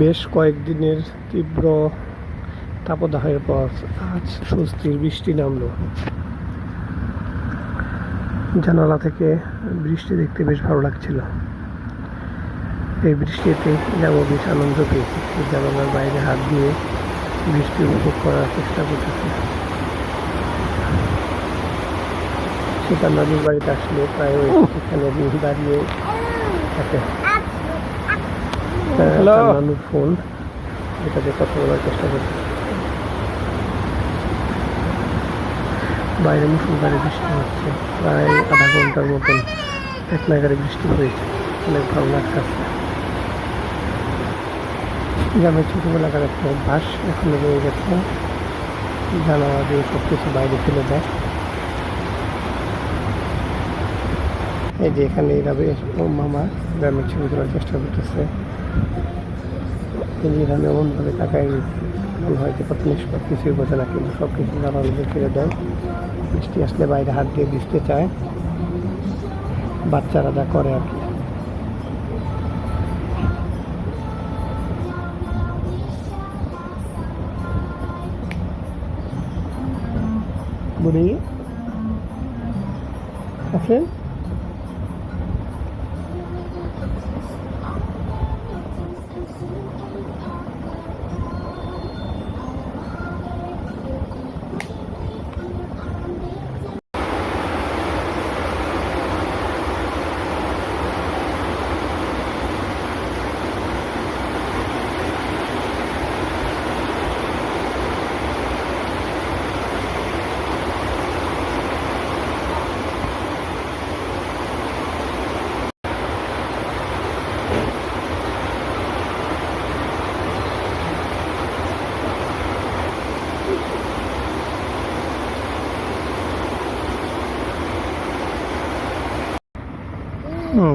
বেশ কয়েকদিনের তীব্র তাপদাহের পর আজ স্বস্তির বৃষ্টি নামলো। জানালা থেকে বৃষ্টি দেখতে বেশ ভালো লাগছিল। এই বৃষ্টিতে যাব বেশ আনন্দ পেয়েছি। জানালার বাইরে হাত দিয়ে বৃষ্টি উপভোগ করার চেষ্টা করতেছি। সেটা নদীর বাড়িতে আসলে প্রায় এখানে দাঁড়িয়ে থাকে। হ্যালো ফোন এটাতে কথা বলার চেষ্টা করছি। বাইরে মুসুলধারে বৃষ্টি হচ্ছে। প্রায় আধা ঘণ্টার মতন এক নাগারে বৃষ্টি হয়েছে। অনেক ভালো লাগছে। গ্রামের ছোটোবেলাকার একটা অভ্যাস এখনও রয়ে গেছে। জানালা দিয়ে সব কিছু বাইরে ফেলে দেয়। এই যে এখানে এভাবে ও মামা গ্রামের ছবি তোলার চেষ্টা করতেছে। যে আমি এমনভাবে তাকাই মনে হয় যে কত নিষ্পাত কিছুই বোঝে না, কিন্তু সব কিছু জানালা দিয়ে ফেলে দেয়। বৃষ্টি আসলে বাইরে হাত দিয়ে ভিজতে চায়। বাচ্চারা যা করে আর কি। বুড়ি? আছেন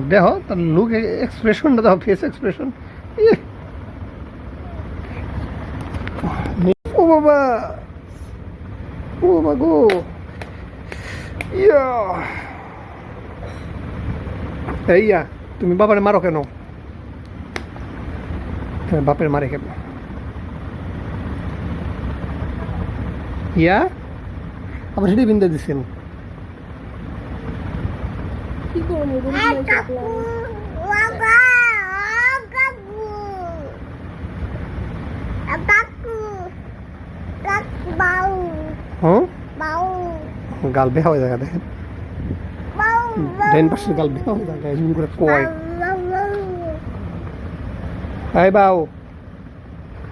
দেখো তার লুক এক্সপ্রেশনটা দাও ফেস এক্সপ্রেশন ও বাবা! ও বাবা গো! ইয়া! এইয়া তুমি বাবারে মারো কেন? বাপের মারে কেন? ইয়া? আবার সেটাই বিন্দা দিচ্ছেন কি করব? হ্যাঁ গাল বেহা হয়ে যায় দেখেন। ডাইন পাশের গাল বেহা হয়ে এমন করে কয়। এই বাউ।